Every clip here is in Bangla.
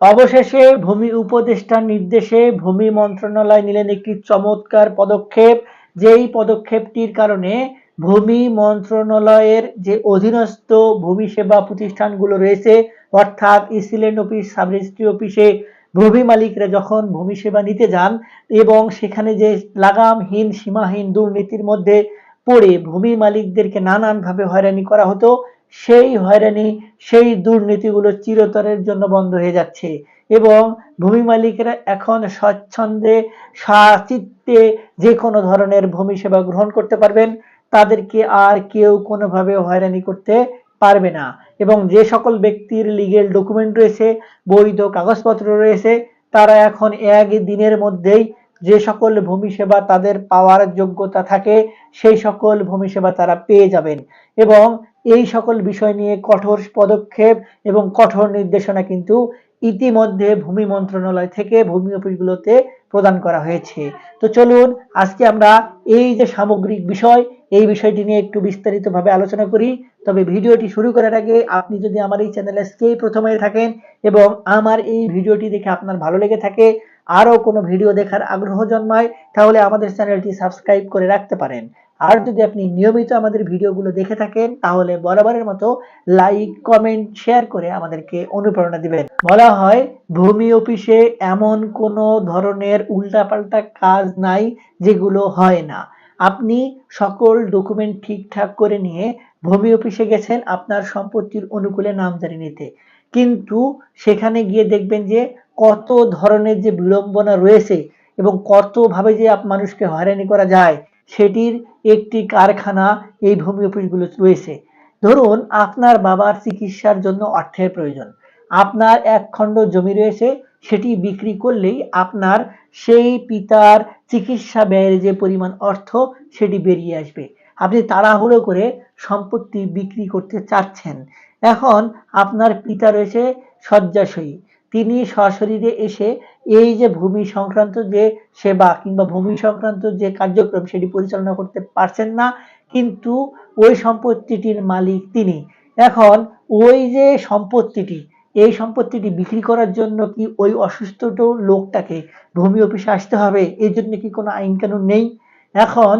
অবশেষে ভূমি উপদেষ্টার নির্দেশে ভূমি মন্ত্রণালয় নিলেন একটি চমৎকার পদক্ষেপ। যেই পদক্ষেপটির কারণে ভূমি মন্ত্রণালয়ের যে অধীনস্থ ভূমি সেবা প্রতিষ্ঠানগুলো রয়েছে, অর্থাৎ ইসিলেন্ড অফিস সাব রেজিস্ট্রি অফিসে ভূমি মালিকরা যখন ভূমি সেবা নিতে যান এবং সেখানে যে লাগামহীন, সীমাহীন দুর্নীতির মধ্যে পড়ে ভূমি মালিকদেরকে নানানভাবে হয়রানি করা হতো সেই হয়রানি, সেই দুর্নীতিগুলো চিরতরের জন্য বন্ধ হয়ে যাচ্ছে এবং ভূমি মালিকেরা এখন স্বচ্ছন্দে স্বাচিত্তে যে কোনো ধরনের ভূমি সেবা গ্রহণ করতে পারবেন। তাদেরকে আর কেউ কোনোভাবে হয়রানি করতে পারবে না এবং যে সকল ব্যক্তির লিগেল ডকুমেন্ট রয়েছে, বৈধ কাগজপত্র রয়েছে, তারা এখন এক দিনের মধ্যেই যে সকল ভূমি সেবা তাদের পাওয়ার যোগ্যতা থাকে, সেই সকল ভূমি সেবা তারা পেয়ে যাবেন। এবং এই সকল বিষয় নিয়ে কঠোর পদক্ষেপ এবং কঠোর নির্দেশনা কিন্তু ইতিমধ্যে ভূমি মন্ত্রণালয় থেকে ভূমি অফিসগুলোতে প্রদান করা হয়েছে। তো চলুন, আজকে আমরা এই যে সামগ্রিক বিষয়, এই বিষয়টি নিয়ে একটু বিস্তারিতভাবে আলোচনা করি। তবে ভিডিওটি শুরু করার আগে আপনি যদি আমার এই চ্যানেলে প্রথমে থাকেন এবং আমার এই ভিডিওটি দেখে আপনার ভালো লেগে থাকে আরও কোনো ভিডিও দেখার আগ্রহ জন্মায়, তাহলে আমাদের চ্যানেলটি সাবস্ক্রাইব করে রাখতে পারেন। আর যদি আপনি নিয়মিত আমাদের ভিডিওগুলো দেখে থাকেন, তাহলে বরাবরের মতো লাইক, কমেন্ট, শেয়ার করে আমাদেরকে অনুপ্রেরণা দিবেন। বলা হয়, ভূমি অফিসে এমন কোনো ধরনের উল্টাপাল্টা কাজ নাই যেগুলো হয় না। আপনি সকল ডকুমেন্ট ঠিকঠাক করে নিয়ে ভূমি অফিসে গেছেন, আপনার সম্পত্তির অনুকূলে নাম নামজারি নিতে। কিন্তু সেখানে গিয়ে দেখবেন যে কত ধরনের যে বিড়ম্বনা রয়েছে এবং কতভাবে যে মানুষকে হয়রানি করা যায়, সেটির একটি কারখানা এই ভূমি অফিসগুলো রয়েছে। ধরুন, আপনার বাবার চিকিৎসার জন্য অর্থের প্রয়োজন। আপনার এক খণ্ড জমি রয়েছে, সেটি বিক্রি করলেই আপনার সেই পিতার চিকিৎসা ব্যয়ের যে পরিমাণ অর্থ, সেটি বেরিয়ে আসবে। আপনি তাড়াহুড়ো করে সম্পত্তি বিক্রি করতে চাচ্ছেন। এখন আপনার পিতা রয়েছে শয্যাশয়ী। তিনি সশরীরে এসে এই যে ভূমি সংক্রান্ত যে সেবা কিংবা ভূমি সংক্রান্ত যে কার্যক্রম সেটি পরিচালনা করতে পারছেন না, কিন্তু ওই সম্পত্তিটির মালিক তিনি। এখন ওই যে সম্পত্তিটি, এই সম্পত্তিটি বিক্রি করার জন্য কি ওই অসুস্থ লোকটাকে ভূমি অফিসে আসতে হবে? এই জন্য কি কোনো আইন কানুন নেই? এখন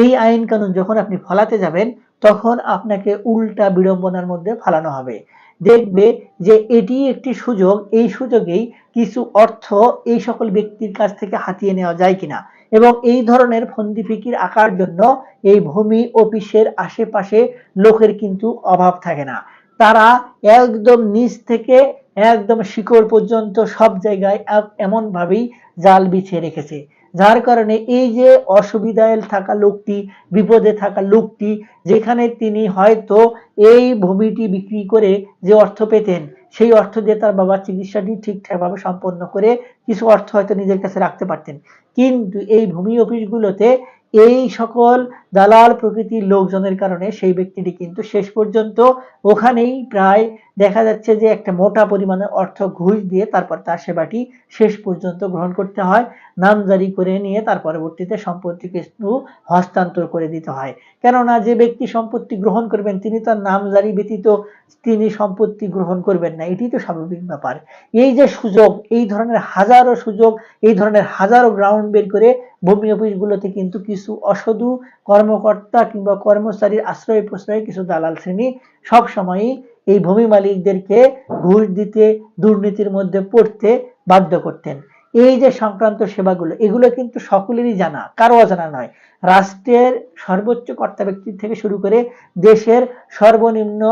এই আইন কানুন যখন আপনি ফলাতে যাবেন তখন আপনাকে উল্টা বিড়ম্বনার মধ্যে ফালানো হবে। দেখবে যে এটি একটি সুযোগ, এই সুযোগেই কিছু অর্থ এই সকল ব্যক্তির কাছ থেকে হাতিয়ে নেওয়া যায় কিনা এবং এই ধরনের ফন্দি ফিকির আঁকার জন্য এই ভূমি, অফিসের আশেপাশে লোকের কিন্তু অভাব থাকে না। তারা একদম নিচ থেকে একদম শিকড় পর্যন্ত সব জায়গায় এমনভাবেই জাল বিছিয়ে রেখেছে। যার কারণে এই যে অসুবিধায় থাকা লোকটি, বিপদে থাকা লোকটি, যেখানে তিনি হয়তো এই ভূমিটি বিক্রি করে যে অর্থ পেতেন, সেই অর্থ দিয়ে তার বাবার চিকিৎসাটি ঠিকঠাকভাবে সম্পন্ন করে কিছু অর্থ হয়তো নিজের কাছে রাখতে পারতেন। কিন্তু এই ভূমি অফিসগুলোতে এই সকল দালাল প্রকৃতির লোকজনের কারণে সেই ব্যক্তিটি কিন্তু শেষ পর্যন্ত ওখানেই প্রায় দেখা যাচ্ছে যে একটা মোটা পরিমাণে অর্থ ঘুষ দিয়ে তারপর তার সেবাটি শেষ পর্যন্ত গ্রহণ করতে হয় নামজারি করে নিয়ে তার পরবর্তীতে সম্পত্তি কিন্তু হস্তান্তর করে দিতে হয়। কেননা যে ব্যক্তি সম্পত্তি গ্রহণ করবেন, তিনি তার নামজারি ব্যতীত তিনি সম্পত্তি গ্রহণ করবেন না এটি তো স্বাভাবিক ব্যাপার। এই যে সুযোগ, এই ধরনের হাজারো সুযোগ, এই ধরনের হাজারো গ্রাউন্ড বের করে ভূমি অফিসগুলোতে কিন্তু কিছু অসাধু কর্মকর্তা কিংবা কর্মচারীর আশ্রয় প্রশ্রয়ে কিছু দালাল শ্রেণি সব সময়ই এই ভূমি মালিকদেরকে ঘুষ দিতে, দুর্নীতির মধ্যে পড়তে বাধ্য করতেন। এই যে সংক্রান্ত সেবাগুলো, এগুলো কিন্তু সকলেরই জানা, কারও অজানা নয়। রাষ্ট্রের সর্বোচ্চ কর্তা ব্যক্তি থেকে শুরু করে দেশের সর্বনিম্ন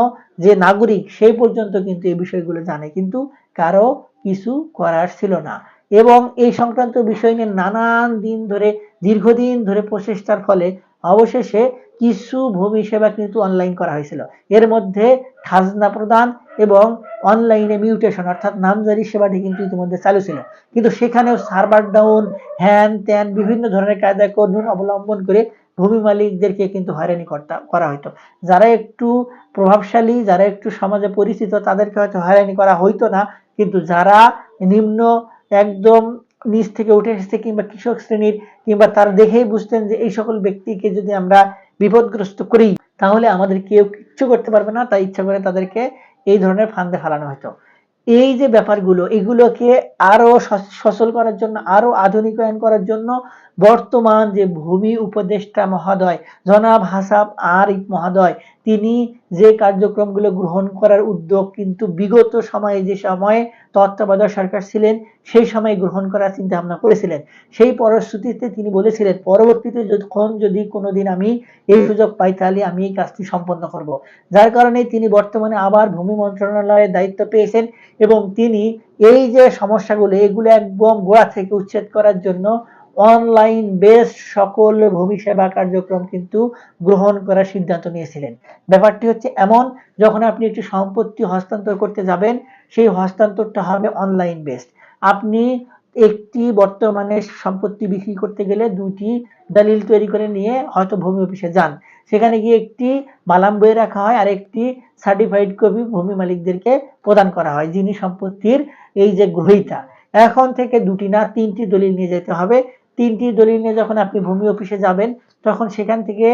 যে নাগরিক, সেই পর্যন্ত কিন্তু এই বিষয়গুলো জানে, কিন্তু কারও কিছু করার ছিল না। এবং এই সংক্রান্ত বিষয় নিয়ে নানান দিন ধরে, দীর্ঘদিন ধরে প্রচেষ্টার ফলে অবশেষে কিছু ভূমি সেবা কিন্তু অনলাইন করা হয়েছিল। এর মধ্যে খাজনা প্রদান এবং অনলাইনে মিউটেশন অর্থাৎ নামজারি সেবাটি কিন্তু ইতিমধ্যে চালু ছিল। কিন্তু সেখানেও সার্ভার ডাউন হ্যান ত্যান বিভিন্ন ধরনের কায়দা কানুন অবলম্বন করে ভূমি মালিকদেরকে কিন্তু হয়রানি করতা, করা হতো যারা একটু প্রভাবশালী, যারা একটু সমাজে পরিচিত, তাদেরকে হয়তো হয়রানি করা হইতো না। কিন্তু যারা নিম্ন একদম নিচ থেকে উঠে এসেছে কিংবা কৃষক শ্রেণির কিংবা তারা দেখেই বুঝতেন যে এই সকল ব্যক্তিকে যদি আমরা বিপদগ্রস্ত করি, তাহলে আমাদের কেউ কিচ্ছু করতে পারবে না, তাই ইচ্ছা করে তাদেরকে এই ধরনের ফান্দে ফালানো হতো। এই যে ব্যাপারগুলো, এগুলোকে আরও সচ- সচল করার জন্য, আরও আধুনিকায়ন করার জন্য বর্তমান যে ভূমি উপদেষ্টা মহোদয়, জনাব হাসাব আরিফ মহোদয় তিনি যে কার্যক্রমগুলো গ্রহণ করার উদ্যোগ কিন্তু বিগত সময়ে যে সময়ে তত্ত্বাবধায়ক সরকার ছিলেন, সেই সময় গ্রহণ করার চিন্তা ভাবনা করেছিলেন। সেই পরশ্রুতিতে তিনি বলেছিলেন, পরবর্তীতে যখন যদি কোনোদিন আমি এই সুযোগ পাই, তাহলে আমি এই কাজটি সম্পন্ন করব। যার কারণে তিনি বর্তমানে আবার ভূমি মন্ত্রণালয়ের দায়িত্ব পেয়েছেন এবং তিনি এই যে সমস্যাগুলো, এগুলো একদম গোড়া থেকে উচ্ছেদ করার জন্য অনলাইন বেস সকল ভূমি সেবা কার্যক্রম কিন্তু গ্রহণ করার সিদ্ধান্ত নিয়েছিলেন। ব্যাপারটি হচ্ছে এমন, যখন আপনি একটি সম্পত্তি হস্তান্তর করতে যাবেন, সেই হস্তান্তরটা হবে অনলাইন বেসড আপনি একটি বর্তমানে সম্পত্তি বিক্রি করতে গেলে দুটি দলিল তৈরি করে নিয়ে হয়তো ভূমি অফিসে যান। সেখানে গিয়ে একটি বালাম বই রাখা হয় আর একটি সার্টিফাইড কপি ভূমি মালিকদেরকে প্রদান করা হয়, যিনি সম্পত্তির এই যে গ্রহীতা। এখন থেকে দুটি না তিনটি দলিল নিয়ে যেতে হবে। তিনটি দলিল নিয়ে যখন আপনি ভূমি অফিসে যাবেন, তখন সেখান থেকে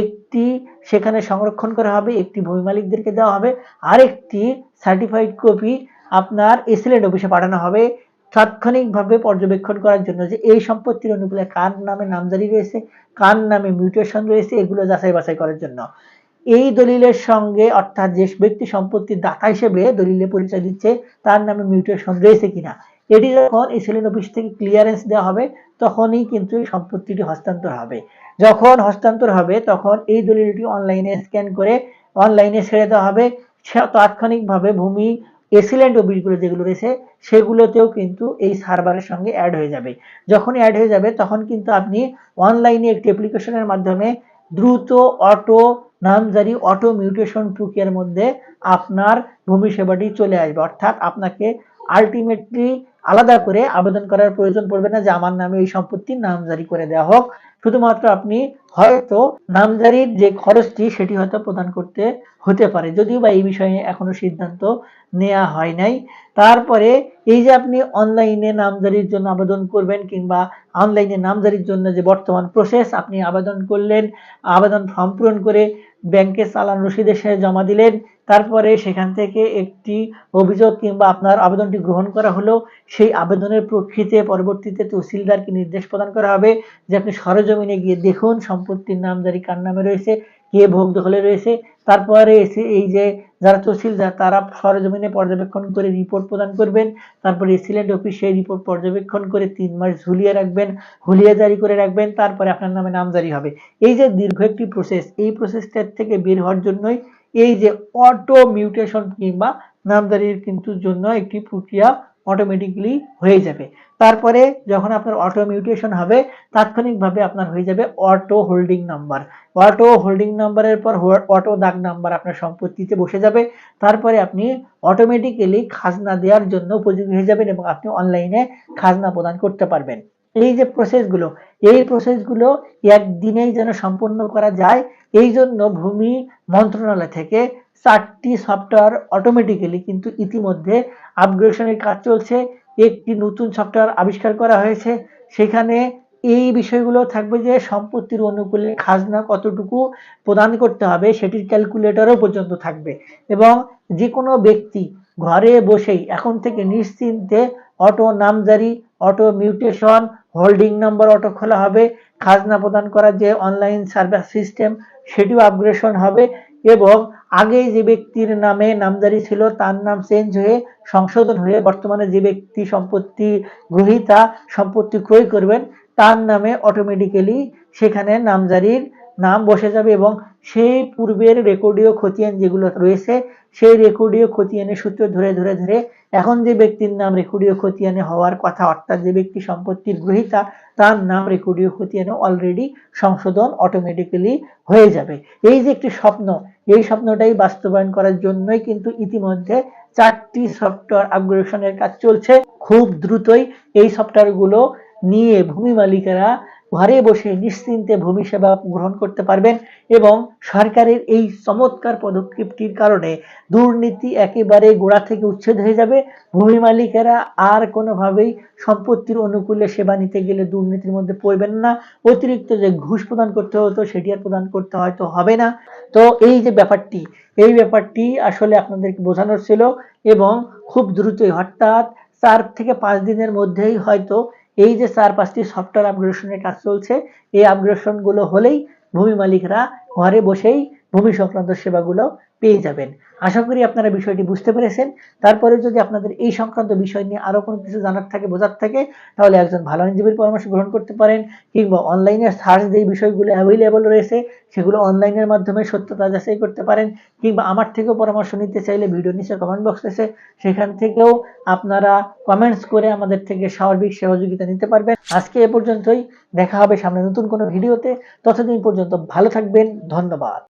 একটি সেখানে সংরক্ষণ করা হবে, একটি ভূমি মালিকদেরকে দেওয়া হবে, আরেকটি সার্টিফাইড কপি আপনার এসিলেন্ট অফিসে পাঠানো হবে। তাৎক্ষণিকভাবে পর্যবেক্ষণ করার জন্য যে এই সম্পত্তির অনুকূলে কার নামে নামজারি রয়েছে, কার নামে মিউটেশন রয়েছে, এগুলো যাচাই বাছাই করার জন্য। এই দলিলের সঙ্গে অর্থাৎ যে ব্যক্তি সম্পত্তির দাতা হিসেবে দলিলে পরিচয় দিচ্ছে, তার নামে মিউটেশন রয়েছে কিনা। এটি যখন এসিলেন্ট অফিস থেকে ক্লিয়ারেন্স দেওয়া হবে, তখনই কিন্তু এই সম্পত্তিটি হস্তান্তর হবে। যখন হস্তান্তর হবে, তখন এই দলিলটি অনলাইনে স্ক্যান করে অনলাইনে ছেড়ে দেওয়া হবে। তাৎক্ষণিকভাবে ভূমি এসিলেন্ট অফিসগুলো যেগুলো রয়েছে, সেগুলোতেও কিন্তু এই সার্ভারের সঙ্গে অ্যাড হয়ে যাবে। যখন অ্যাড হয়ে যাবে, তখন কিন্তু আপনি অনলাইনে একটি অ্যাপ্লিকেশনের মাধ্যমে দ্রুত অটো নামজারি অটো মিউটেশন প্রক্রিয়ার মধ্যে আপনার ভূমি সেবাটি চলে আসবে। অর্থাৎ আপনাকে আলটিমেটলি আলাদা করে আবেদন করার প্রয়োজন পড়বে না যে আমার নামে এই সম্পত্তির নামজারি করে দেওয়া হোক। শুধুমাত্র আপনি হয়তো নামজারির যে খরচটি সেটি হয়তো প্রদান করতে হতে পারে। যদিও বা এই বিষয়ে এখনও সিদ্ধান্ত নেওয়া হয় নাই। তারপরে এই যে আপনি অনলাইনে নামজারির জন্য আবেদন করবেন কিংবা অনলাইনে নামজারির জন্য যে বর্তমান প্রসেস আপনি আবেদন করলেন, আবেদন ফর্ম পূরণ করে ব্যাংকে চালান রসিদের সাথে জমা দিলেন, তারপরে সেখান থেকে একটি অভিযোগ কিংবা আপনার আবেদনটি গ্রহণ করা হলো সেই আবেদনের প্রেক্ষিতে পরবর্তীতে তহসিলদারকে নির্দেশ প্রদান করা হবে যে আপনি সরজমিনে গিয়ে দেখুন সম্পত্তির নামজারি কার নামে রয়েছে, কে ভোগ দখলে রয়েছে। তারপরে এসে এই যে যারা তহসিলদার, তারা সরজমিনে পর্যবেক্ষণ করে রিপোর্ট প্রদান করবেন। তারপরে এসিলেন্ট অফিস সেই রিপোর্ট পর্যবেক্ষণ করে তিন মাস ঝুলিয়ে রাখবেন, হুলিয়া জারি করে রাখবেন, তারপরে আপনার নামে নামজারি হবে। এই যে দীর্ঘ একটি প্রসেস এই প্রসেসটার থেকে বের হওয়ার জন্যই এই যে অটো মিউটেশন কিংবা নামজারির কিন্তু জন্য একটি প্রক্রিয়া অটোমেটিকলি হয়ে যাবে। তারপরে যখন আপনার অটো মিউটেশন হবে, তাৎক্ষণিকভাবে আপনার হয়ে যাবে auto holding number auto holding নাম্বারের পর অটো দাগ নাম্বার আপনার সম্পত্তিতে বসে যাবে। তারপরে আপনি অটোমেটিক্যালি খাজনা দেওয়ার জন্য উপযোগী হয়ে যাবেন এবং আপনি অনলাইনে খাজনা প্রদান করতে পারবেন। এই যে প্রসেসগুলো এই প্রসেসগুলো একদিনেই যেন সম্পন্ন করা যায় এই জন্য ভূমি মন্ত্রণালয় থেকে চারটি সফটওয়্যার অটোমেটিক্যালি কিন্তু ইতিমধ্যে আপগ্রেডেশনের কাজ চলছে। একটি নতুন সফটওয়্যার আবিষ্কার করা হয়েছে। সেখানে এই বিষয়গুলো থাকবে যে সম্পত্তির অনুকূলে খাজনা কতটুকু প্রদান করতে হবে সেটির ক্যালকুলেটরও পর্যন্ত থাকবে। এবং যে কোনো ব্যক্তি ঘরে বসেই এখন থেকে নিশ্চিন্তে অটো নামজারি auto mutation holding number auto খোলা হবে। খাজনা প্রদান করার যে অনলাইন সার্ভিস সিস্টেম সেটিও আপগ্রেশন হবে। এবং আগে যে ব্যক্তির নামে নামজারি ছিল, তার নাম চেঞ্জ হয়ে সংশোধন হয়ে বর্তমানে যে ব্যক্তি সম্পত্তি গ্রহীতা সম্পত্তি ক্রয় করবেন, তার নামে অটোমেটিক্যালি সেখানে নামজারির নাম বসে যাবে এবং সেই পূর্বের রেকর্ডীয় খতিয়ান যেগুলো রয়েছে, সেই রেকর্ডীয় খতিয়ানের সূত্র ধরে ধরে ধরে এখন যে ব্যক্তির নাম রেকর্ডীয় খতিয়ানে হওয়ার কথা, অর্থাৎ যে ব্যক্তি সম্পত্তির গ্রহীতা, তার নাম রেকর্ডীয় খতিয়ানে অলরেডি সংশোধন অটোমেটিক্যালি হয়ে যাবে। এই যে একটি স্বপ্ন, এই স্বপ্নটাই বাস্তবায়ন করার জন্যই কিন্তু ইতিমধ্যে চারটি সফটওয়্যার আপগ্রেডেশনের কাজ চলছে। খুব দ্রুতই এই সফটওয়্যারগুলো নিয়ে ভূমি মালিকেরা ঘরে বসে নিশ্চিন্তে ভূমি সেবা গ্রহণ করতে পারবেন এবং সরকারের এই চমৎকার পদক্ষেপটির কারণে দুর্নীতি একেবারে গোড়া থেকে উচ্ছেদ হয়ে যাবে। ভূমি মালিকেরা আর কোনোভাবেই সম্পত্তির অনুকূলে সেবা নিতে গেলে দুর্নীতির মধ্যে পড়বেন না। অতিরিক্ত যে ঘুষ প্রদান করতে হতো, সেটি আর প্রদান করতে হয়তো হবে না। তো এই যে ব্যাপারটি, এই ব্যাপারটি আসলে আপনাদেরকে বোঝানোর ছিল এবং খুব দ্রুতই, অর্থাৎ চার থেকে পাঁচ দিনের মধ্যেই হয়তো এই যে চার পাঁচটি সফটওয়্যার আপগ্রেডেশনের কাজ চলছে, এই আপগ্রেশনগুলো হলেই ভূমি মালিকরা ঘরে বসেই ভূমি সংক্রান্ত সেবাগুলো পেয়ে যাবেন। আশা করি আপনারা বিষয়টি বুঝতে পেরেছেন। তারপরে যদি আপনাদের এই সংক্রান্ত বিষয় নিয়ে আরও কোনো কিছু জানার থাকে, বোঝার থাকে, তাহলে একজন ভালো আইনজীবীর পরামর্শ গ্রহণ করতে পারেন কিংবা অনলাইনে সার্চ যে বিষয়গুলো অ্যাভেলেবল রয়েছে, সেগুলো অনলাইনের মাধ্যমে সত্যতা যাচাই করতে পারেন কিংবা আমার থেকেও পরামর্শ নিতে চাইলে ভিডিও নিচে কমেন্ট বক্স আছে সেখান থেকেও আপনারা কমেন্টস করে আমাদের থেকে স্বাভাবিক সহযোগিতা নিতে পারবেন। আজকে এ পর্যন্তই। দেখা হবে সামনে নতুন কোনো ভিডিওতে। ততদিন পর্যন্ত ভালো থাকবেন। ধন্যবাদ।